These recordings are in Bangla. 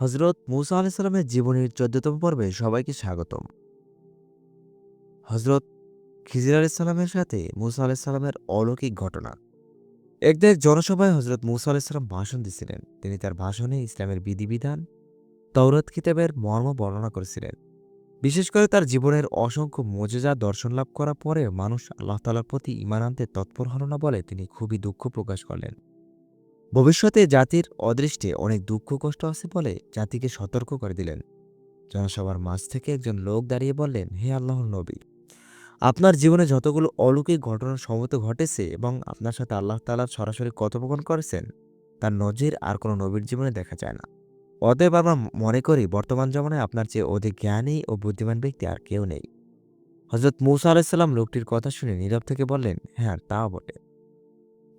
হজরত মুসা আলাইসাল্লামের জীবনীর চোদ্দতম পর্বে সবাইকে স্বাগতম। হজরত খিজির আলাইসাল্লামের সাথে মুসা আলাইসাল্লামের অলৌকিক ঘটনা। একদিন জনসভায় হজরত মুসা আলাইসাল্লাম ভাষণ দিছিলেন। তিনি তার ভাষণে ইসলামের বিধিবিধান তৌরত কিতাবের মর্ম বর্ণনা করেছিলেন। বিশেষ করে তার জীবনের অসংখ্য মজেজা দর্শন লাভ করার পরে মানুষ আল্লাহ তালার প্রতি ইমান আনতে তৎপর হল না বলে তিনি খুবই দুঃখ প্রকাশ করলেন। ভবিষ্যতে জাতির অদৃষ্টে অনেক দুঃখ, কষ্ট আছে বলে জাতিকে সতর্ক করে দিলেন। জনসভার মাঝ থেকে একজন লোক দাঁড়িয়ে বললেন, হে আল্লাহর নবী, আপনার জীবনে যতগুলো অলৌকিক ঘটনা সমত ঘটেছে এবং আপনার সাথে আল্লাহ তালা সরাসরি কথোপকথন করেছেন, তার নজির আর কোনো নবীর জীবনে দেখা যায় না। অতএব আমরা মনে করি, বর্তমান জমানায় আপনার চেয়ে অধিক জ্ঞানী ও বুদ্ধিমান ব্যক্তি আর কেউ নেই। হজরত মৌসা আলাইসাল্লাম লোকটির কথা শুনে নীরব থেকে বললেন হ্যাঁ তা বটে।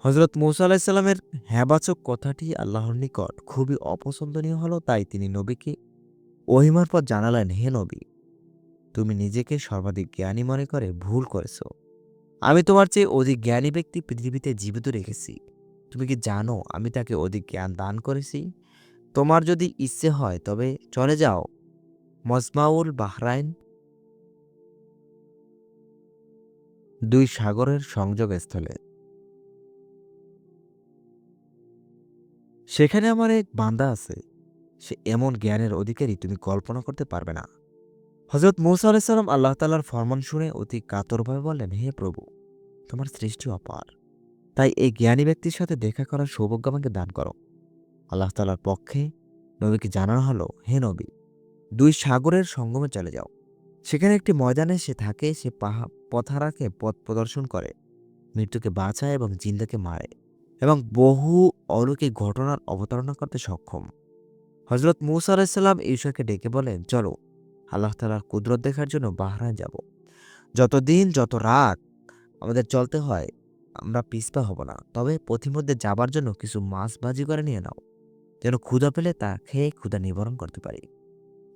হজরত মৌসা আলাহিসাল্লামের হ্যাবাচক কথাটি আল্লাহর নিকট খুবই অপছন্দনীয় হলো, তাই তিনি নবীকে ওহিমার পর জানালেন, হে নবী, তুমি নিজেকে সর্বাধিক জ্ঞানী মনে করে ভুল করেছ। আমি তোমার চেয়ে অধিক জ্ঞানী ব্যক্তি পৃথিবীতে জীবিত রেখেছি। তুমি কি জানো আমি তাকে অধিক জ্ঞান দান করেছি? তোমার যদি ইচ্ছে হয়, তবে চলে যাও। মজমাউল বাহরাইন দুই সাগরের সংযোগস্থলে সেখানে আমার এক বান্দা আছে। সে এমন জ্ঞানের অধিকারী তুমি কল্পনা করতে পারবে না। হজরত মৌসা আলাইসাল্লাম আল্লাহ তালার ফরমান শুনে অতি কাতরভাবে বললেন, হে প্রভু, তোমার সৃষ্টি অপার। তাই এই জ্ঞানী ব্যক্তির সাথে দেখা করার সৌভাগ্য আমাকে দান করো। আল্লাহ তালার পক্ষে নবীকে জানানো হলো, হে নবী, দুই সাগরের সঙ্গমে চলে যাও। সেখানে একটি ময়দানে সে থাকে, সে পাহা, পথারাকে পথ প্রদর্শন করে। মৃত্যুকে বাঁচায় এবং জিন্দাকে মারে। এবং বহু অলৌকিক ঘটনার অবতারণা করতে সক্ষম। হজরত মুসা আলাইসাল্লাম ঈশ্বরকে ডেকে বলেন, চলো, আল্লাহ তালার কুদরত দেখার জন্য বাহরাইন যাব। যতদিন যত রাত আমাদের চলতে হয়, আমরা পিসপা হব না। তবে পথিমধ্যে যাবার জন্য কিছু মাছ ভাজি করে নিয়ে নাও, যেন ক্ষুধা পেলে তা খেয়ে ক্ষুধা নিবারণ করতে পারি।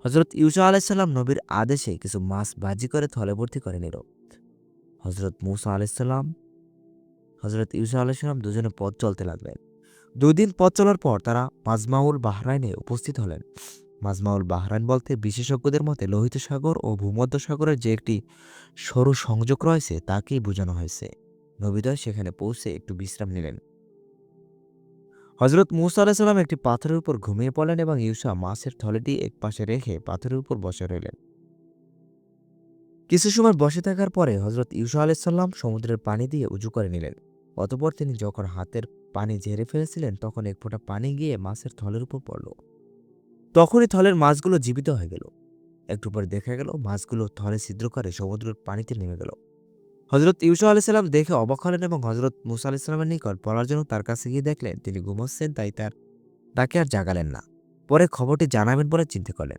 হজরত ইউসা আলাইসাল্লাম নবীর আদেশে কিছু মাছ ভাজি করে থলে ভর্তি করে নিল। হজরত মুসা আলাইসাল্লাম হজরত ইউসা আলাইসাল্লাম দুজনে পথ চলতে লাগলেন। দুদিন পথ চলার পর তারা মাজমাউল বাহরাইনে উপস্থিত হলেন। মাজমাউল বাহরাইন বলতে বিশেষজ্ঞদের মতে লোহিত সাগর ও ভূমধ্য সাগরের যে একটি সরু সংযোগ রয়েছে তাকেই বোঝানো হয়েছে। নবিদয় সেখানে পৌঁছে একটু বিশ্রাম নিলেন। হজরত মুসা আলাহিসাল্লাম একটি পাথরের উপর ঘুমিয়ে পড়লেন এবং ইউসা মাছের থলেটি এক পাশে রেখে পাথরের উপর বসে রইলেন। কিছু সময় বসে থাকার পরে হজরত ইউসা আলাইসাল্লাম সমুদ্রের পানি দিয়ে উজু করে নিলেন। অতপর তিনি যখন হাতের পানি ঝেড়ে ফেলেছিলেন, তখন এক ফোঁটা পানি গিয়ে মাছের থলের উপর পড়ল। তখনই থলের মাছগুলো জীবিত হয়ে গেল। একটু পরে দেখা গেল, মাছগুলো থলে ছিদ্র করে সমুদ্রের পানিতে নেমে গেল। হজরত ইউসা আলাইসাল্লাম দেখে অবাক হলেন এবং হজরত মুসা আলাইসাল্লামের নিকট পড়ার জন্য তার কাছে গিয়ে দেখলেন, তিনি ঘুমোচ্ছেন তাই তার, তাকে আর জাগালেন না। পরে খবরটি জানাবেন বলে চিন্তা করলেন।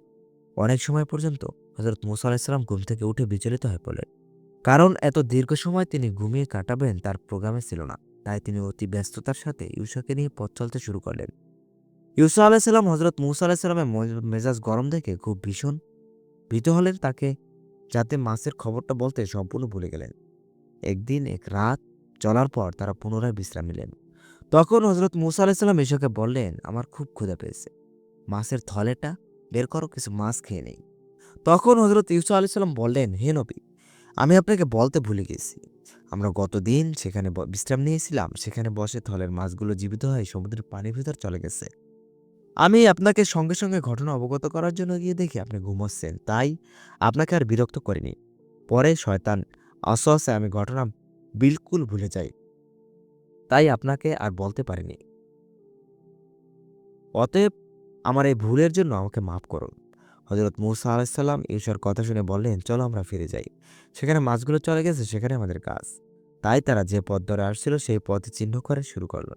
অনেক সময় পর্যন্ত হজরত মুসা আলাইসাল্লাম ঘুম থেকে উঠে বিচলিত হয়ে পড়লেন। কারণ এত দীর্ঘ সময় তিনি ঘুমিয়ে কাটাবেন তার প্রোগ্রামে ছিল না। তাই তিনি অতি ব্যস্ততার সাথে ইউসাকে নিয়ে পথ চলতে শুরু করলেন। ইউসা আলাইসাল্লাম হজরত মুসা আলাইসাল্লামের মেজাজ গরম দেখে খুব ভীষণ ভীত হলেন তাকে, যাতে মাছের খবরটা বলতে সম্পূর্ণ ভুলে গেলেন। একদিন এক রাত চলার পর তারা পুনরায় বিশ্রাম নিলেন। তখন হজরত মুসা আলাইসাল্লাম ঈশাকে বললেন, আমার খুব ক্ষুধা পেয়েছে। মাছের থলেটা বের করো, কিছু মাছ খেয়ে নেই। তখন হজরত ইউসা আলাইসাল্লাম বললেন, হে নবী আমি আপনাকে বলতে ভুলে গেছি। আমরা গতদিন সেখানে বিশ্রাম নিয়েছিলাম। সেখানে বসে থলের মাছগুলো জীবিত হয়ে সমুদ্রের পানির ভিতর চলে গেছে। আমি আপনাকে সঙ্গে সঙ্গে ঘটনা অবগত করার জন্য গিয়ে দেখি আপনি ঘুমোচ্ছেন। তাই আপনাকে আর বিরক্ত করিনি। পরে শয়তান অসহসে আমি ঘটনা বিলকুল ভুলে যাই। তাই আপনাকে আর বলতে পারিনি। অতএব আমার এই ভুলের জন্য আমাকে মাফ করুন। হজরত মুসা আলাইসাল্লাম ঈশ্বর কথা শুনে বললেন, চলো আমরা ফিরে যাই। সেখানে মাছগুলো চলে গেছে, সেখানে আমাদের কাজ। তাই তারা যে পথ ধরে আসছিল, সেই পথে চিহ্ন করে শুরু করল।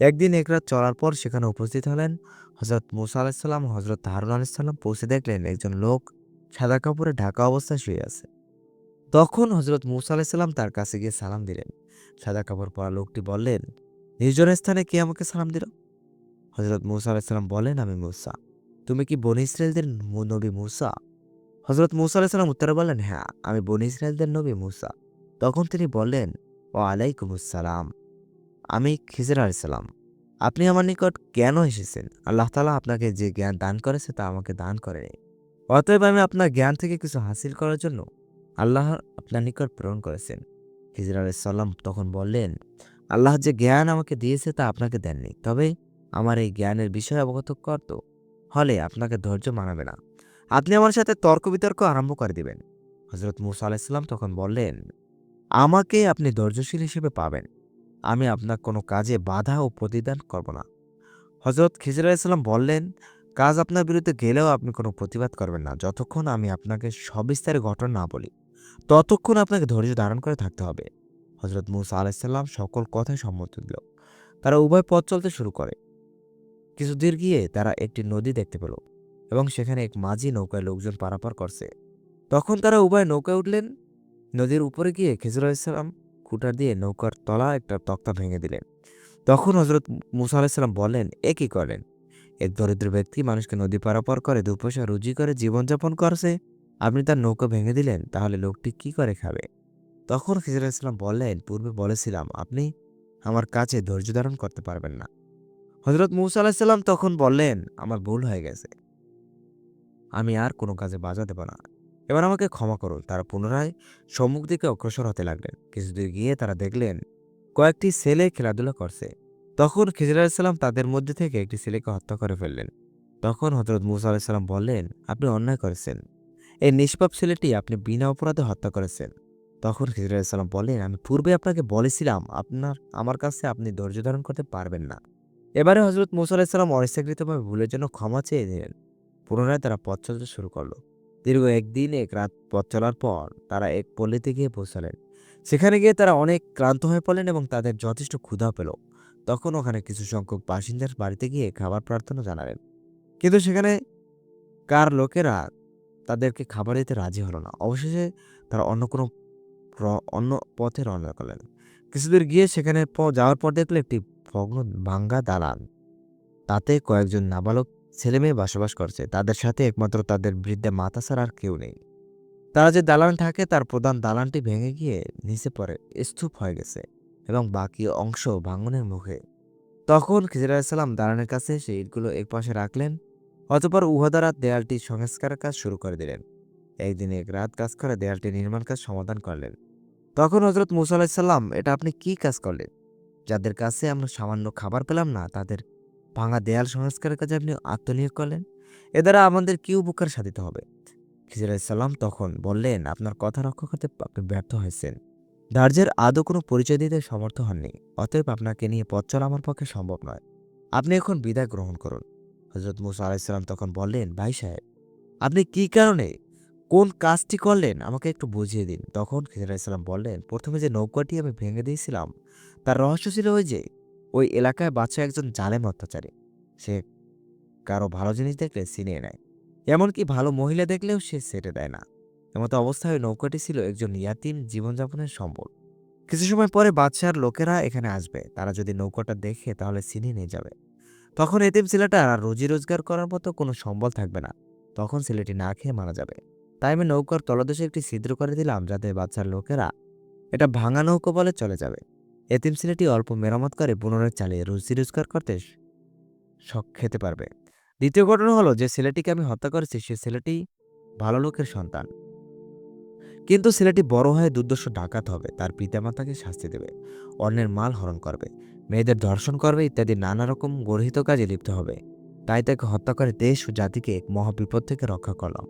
একদিন এক রাত চলার পর সেখানে উপস্থিত হলেন হজরত মুসা আলাইসাল্লাম হজরত হারুন আলাইসাল্লাম পৌঁছে দেখলেন একজন লোক সাদা কাপড়ে ঢাকা অবস্থায় শুয়ে আছে। তখন হজরত মুসা আলাইসাল্লাম তার কাছে গিয়ে সালাম দিলেন। সাদা কাপড় পরা লোকটি বললেন নির্জনের স্থানে কে আমাকে সালাম দিল? হজরত মুসা আলাইসাল্লাম বলেন আমি মুসা। তুমি কি বনি ইসরায়েলদের নবী মুসা? হজরত মুসা আলাইসাল্লাম উত্তরে বললেন হ্যাঁ আমি বনি ইসরায়েলদের নবী মুসা। তখন তিনি বললেন ও আলাইকুম আসসালাম আমি খিজর আলাইসাল্লাম আপনি আমার নিকট কেন এসেছেন? আল্লাহ তালা আপনাকে যে জ্ঞান দান করেছে তা আমাকে দান করেনি। অতএব আমি আপনার জ্ঞান থেকে কিছু হাসিল করার জন্য আল্লাহ আপনার নিকট প্রেরণ করেছেন। হিজর আলাইসাল্লাম তখন বললেন, আল্লাহ যে জ্ঞান আমাকে দিয়েছে তা আপনাকে দেননি। তবে আমার এই জ্ঞানের বিষয়ে অবগত করত হলে আপনাকে ধৈর্য মানাবে না। আপনি আমার সাথে তর্ক বিতর্ক আরম্ভ করে দিবেন। হজরত মুসা আলাইসাল্লাম তখন বললেন, আমাকে আপনি ধৈর্যশীল হিসেবে পাবেন। আমি আপনার কোনো কাজে বাধা ও প্রতিদান করব না। হজরত খিজির আলাইসাল্লাম বললেন, কাজ আপনার বিরুদ্ধে গেলেও আপনি কোনো প্রতিবাদ করবেন না। যতক্ষণ আমি আপনাকে সবিস্তারে ঘটনা না বলি, ততক্ষণ আপনাকে ধৈর্য ধারণ করে থাকতে হবে। হজরত মুসা আলাইসাল্লাম সকল কথায় সম্মতি দিল তারা উভয় পথ চলতে শুরু করে। কিছু দূর গিয়ে তারা একটি নদী দেখতে পেল এবং সেখানে এক মাঝি নৌকায় লোকজন পারাপার করছে। তখন তারা উভয় নৌকায় উঠলেন। নদীর উপরে গিয়ে খেজুর আলাইসাল্লাম খুঁটার দিয়ে নৌকার তলা একটা তক্তা ভেঙে দিলেন। তখন হজরত মুসা আলাইসাল্লাম বললেন, এ কি করেন এক দরিদ্র ব্যক্তি মানুষকে নদী পারাপার করে দু পয়সা রুজি করে, জীবনযাপন করছে। আপনি তার নৌকা ভেঙে দিলেন, তাহলে লোকটি কি করে খাবে? তখন খিজির ইসলাম বললেন, পূর্বে বলেছিলাম, আপনি আমার কাছে ধৈর্য ধারণ করতে পারবেন না। হজরত মুসা আলাহিসাল্লাম তখন বললেন, আমার ভুল হয়ে গেছে। আমি আর কোনো কাজে বাজা দেব না। এবার আমাকে ক্ষমা করুন। তারা পুনরায় সম্মুখ দিকে অগ্রসর হতে লাগলেন। কিছুদূর গিয়ে তারা দেখলেন, কয়েকটি ছেলে খেলাধুলা করছে। তখন খিজির আলাইসাল্লাম তাদের মধ্যে থেকে একটি ছেলেকে হত্যা করে ফেললেন। তখন হজরত মুসা আলাইসাল্লাম বললেন, আপনি অন্যায় করেছেন। এই নিষ্পাপ ছেলেটি আপনি বিনা অপরাধে হত্যা করেছেন। তখন খিজির আলাইসাল্লাম বললেন, আমি পূর্বে আপনাকে বলেছিলাম, আপনার, আমার কাছে আপনি ধৈর্য ধারণ করতে পারবেন না। এবারে হজরত মুসা আলাইসাল্লাম অনিচ্ছাকৃতভাবে ভুলের জন্য ক্ষমা চেয়ে দিলেন পুনরায় তারা পথ চলতে শুরু করল। দীর্ঘ একদিন এক রাত পথ চলার পর তারা এক পল্লীতে গিয়ে পৌঁছালেন। সেখানে গিয়ে তারা অনেক ক্লান্ত হয়ে পড়লেন এবং তাদের যথেষ্ট ক্ষুধা পেল। তখন ওখানে কিছু সংখ্যক বাসিন্দার বাড়িতে গিয়ে খাবার প্রার্থনা জানালেন। কিন্তু সেখানে কার লোকেরা তাদেরকে খাবার দিতে রাজি হলো না। অবশেষে তারা অন্য কোনো অন্য পথে রওনা করলেন। কিছুদূর গিয়ে সেখানে যাওয়ার পর দেখল একটি ভগ্ন ভাঙ্গা দালান। তাতে কয়েকজন নাবালক ছেলেমেয়ে বসবাস করছে। তাদের সাথে একমাত্র তাদের বৃদ্ধা মাতা ছাড়া আর কেউ নেই। তারা যে দালান থাকে, তার প্রধান দালানটি ভেঙে গিয়ে নিচে পড়ে, স্তূপ হয়ে গেছে এবং বাকি অংশ ভাঙনের মুখে। তখন খিজির আলাইসাল্লাম দালানের কাছে সেই ইটগুলো এক পাশে রাখলেন, অতপর উহাদারা দেয়ালটি সংস্কারের কাজ শুরু করে দিলেন। একদিন এক রাত কাজ করে দেয়ালটি নির্মাণ কাজ সমাধান করলেন। তখন হজরত মুসা আলাহিসাল্লাম এটা আপনি কি কাজ করলেন? যাদের কাছে আমরা সামান্য খাবার পেলাম না, তাদের ভাঙা দেয়াল সংস্কারের কাজে আপনি আত্মনিয়োগ করলেন। এ দ্বারা আমাদের কি উপকার সাধিত হবে? খিজির আলাইসাল্লাম তখন বললেন, আপনার কথা রক্ষা করতে আপনি ব্যর্থ হয়েছেন। দার্জের আদৌ কোনো পরিচয় দিতে সমর্থ হননি। অতএব আপনাকে নিয়ে পথ চলা আমার পক্ষে সম্ভব নয়। আপনি এখন বিদায় গ্রহণ করুন। হজরত মুসা আলাইসাল্লাম তখন বললেন, ভাই সাহেব, আপনি কি কারণে, কোন কাজটি করলেন? আমাকে একটু বুঝিয়ে দিন। তখন খিজির আলাইসাল্লাম বললেন, প্রথমে যে নৌকাটি আমি ভেঙে দিয়েছিলাম তার রহস্য ছিল ওই যে, ওই এলাকায় বাচ্চা একজন জালেম অত্যাচারী। সে কারও ভালো জিনিস দেখলে ছিনিয়ে নেয়, এমনকি ভালো মহিলা দেখলেও সে সেটে দেয় না। এমতো অবস্থায় নৌকাটি ছিল একজন ইয়াতিম জীবনযাপনের সম্বল। কিছু সময় পরে বাদশার লোকেরা এখানে আসবে, তারা যদি নৌকাটা দেখে তাহলে ছিনিয়ে নিয়ে যাবে। তখন এতিম ছেলেটা আর রুজি রোজগার করার মতো কোনো সম্বল থাকবে না। তখন ছেলেটি না খেয়ে মারা যাবে। তাই আমি নৌকার তলদেশে একটি ছিদ্র করে দিলাম, যাতে বাচ্চার লোকেরা এটা ভাঙা নৌকো বলে চলে যাবে। এতিম ছেলেটি অল্প মেরামত করে পুনরায় চালিয়ে রুজি রোজগার করতে শখ খেতে পারবে। দ্বিতীয় ঘটনা হলো যে ছেলেটিকে আমি হত্যা করেছি, সে ছেলেটি ভালো লোকের সন্তান। কিন্তু ছেলেটি বড় হয়ে দুর্দর্শ ডাকাত হবে, তার পিতামাতাকে শাস্তি দেবে, অন্যের মাল হরণ করবে, মেয়েদের ধর্ষণ করবে, ইত্যাদি নানা রকম গর্হিত কাজে লিপ্ত হবে। তাই তাকে হত্যা করে দেশ ও জাতিকে এক মহাবিপদ থেকে রক্ষা করলাম।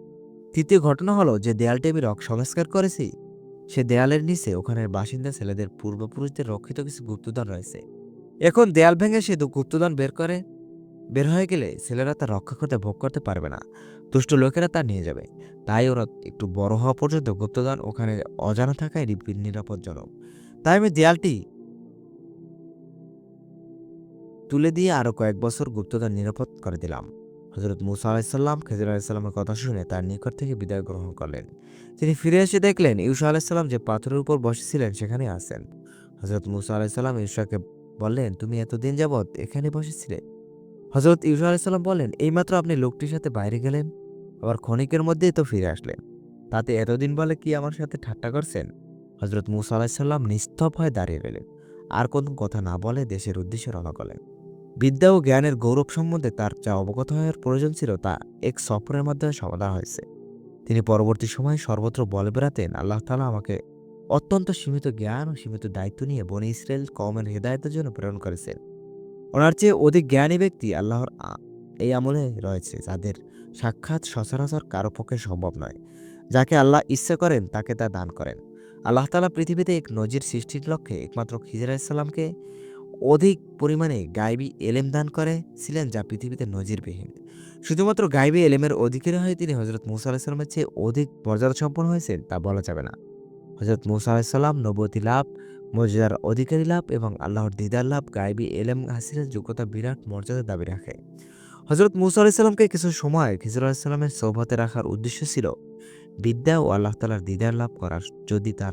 তৃতীয় ঘটনা হলো যে দেয়ালটি আমি রক সংস্কার করেছি সে দেয়ালের নিচে ওখানের বাসিন্দা ছেলেদের পূর্বপুরুষদের রক্ষিত কিছু গুপ্তদান রয়েছে। এখন দেয়াল ভেঙে সে গুপ্তধন বের করে। বের হয়ে গেলে ছেলেরা তা রক্ষা করতে ভোগ করতে পারবে না। দুষ্ট লোকেরা তা নিয়ে যাবে। তাই ওরা একটু বড় হওয়া পর্যন্ত গুপ্তদান ওখানে অজানা থাকায় নিরাপ- নিরাপদজনক। তাই আমি দেয়ালটি তুলে দিয়ে আরও কয়েক বছর গুপ্তদান নিরাপদ করে দিলাম। হজরত মুসা আলাহিসাল্লাম খেজুর আলাহিসাল্লামের কথা শুনে তার নিকট থেকে বিদায় গ্রহণ করলেন। তিনি ফিরে এসে দেখলেন ইউসা আলাহিসাল্লাম যে পাথরের উপর বসেছিলেন সেখানে আসেন হজরত মুসা আলাহিসাল্লাম ইউসাকে বললেন, তুমি এতদিন যাবৎ এখানে বসেছিলে? হজরত ইউসা আলাহিসাল্লাম বললেন, এইমাত্র আপনি লোকটির সাথে বাইরে গেলেন, আবার ক্ষণিকের মধ্যেই তো ফিরে আসলেন। তাতে এতদিন বলে কি আমার সাথে ঠাট্টা করছেন? হজরত মুসা আলাহিসাল্লাম নিস্তব হয়ে দাঁড়িয়ে রইলেন। আর কোনো কথা না বলে দেশের উদ্দেশ্যে রওনা করলেন। বিদ্যা ও জ্ঞানের গৌরব সম্বন্ধে তার যা অবগত হওয়ার প্রয়োজন ছিল তা এক সফরের মাধ্যমে সমাধান হয়েছে। তিনি পরবর্তী সময়ে সর্বত্র বলে বেড়াতেন। আল্লাহ তালা আমাকে অত্যন্ত সীমিত জ্ঞান ও সীমিত দায়িত্ব নিয়ে বনি ইসরায়েল কমের হেদায়তের জন্য প্রেরণ করেছেন। ওনার চেয়ে অধিক জ্ঞানী ব্যক্তি আল্লাহর এই আমলে রয়েছে, যাদের সাক্ষাৎ সচরাচর কারও পক্ষে সম্ভব নয়। যাকে আল্লাহ ইচ্ছা করেন, তাকে তা দান করেন। আল্লাহ তালা পৃথিবীতে এক নজির সৃষ্টির লক্ষ্যে একমাত্র খিজর ইসলামকে অধিক পরিমাণে গাইবি এলেম দান করেছিলেন যা পৃথিবীতে নজিরবিহীন। শুধুমাত্র গাইবি এলেমের অধিকারী হয়ে তিনি হজরত মুসা আলাহিসাল্লামের চেয়ে অধিক মর্যাদা সম্পন্ন হয়েছেন তা বলা যাবে না। হজরত মুসা আলাহিসাল্লাম নবতী লাভ, মর্যাদার অধিকারী লাভ এবং আল্লাহর দিদার লাভ গাইবি এলেম হাসিলের যোগ্যতা বিরাট মর্যাদার দাবি রাখে। হজরত মুসা আলাহিসাল্লামকে কিছু সময় খিজর আলাহিসাল্লামের সৌভাতে রাখার উদ্দেশ্য ছিল বিদ্যা ও আল্লাহ তালার দিদার লাভ করার। যদি তার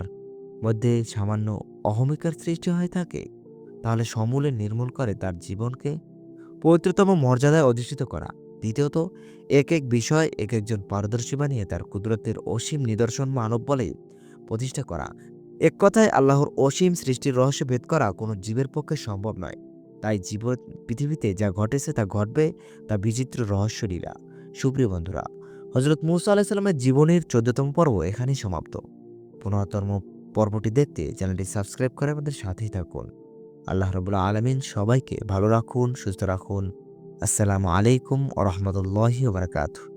মধ্যে সামান্য অহমিকার সৃষ্টি হয়ে থাকে তাহলে সমূলে নির্মূল করে তার জীবনকে পবিত্রতম মর্যাদায় অধিষ্ঠিত করা। দ্বিতীয়ত, এক এক বিষয় এক একজন পারদর্শী বানিয়ে তার কুদরতের অসীম নিদর্শন মানব বলে প্রতিষ্ঠা করা। এক কথায়, আল্লাহর অসীম সৃষ্টির রহস্য ভেদ করা কোনো জীবের পক্ষে সম্ভব নয়। তাই জীব পৃথিবীতে যা ঘটেছে তা ঘটবে, তা বিচিত্র রহস্য লীলা। সুপ্রিয় বন্ধুরা হজরত মুসা আলাহিসাল্লামের জীবনের চোদ্দতম পর্ব এখানেই সমাপ্ত। পনেরোতম পর্বটি দেখতে চ্যানেলটি সাবস্ক্রাইব করে আমাদের সাথেই থাকুন। আল্লাহ রবুল্লা আলমিন সবাইকে ভালো রাখুন সুস্থ রাখুন। আসসালামু আলাইকুম ও রহমতুল্লাহি বারকাতুহ।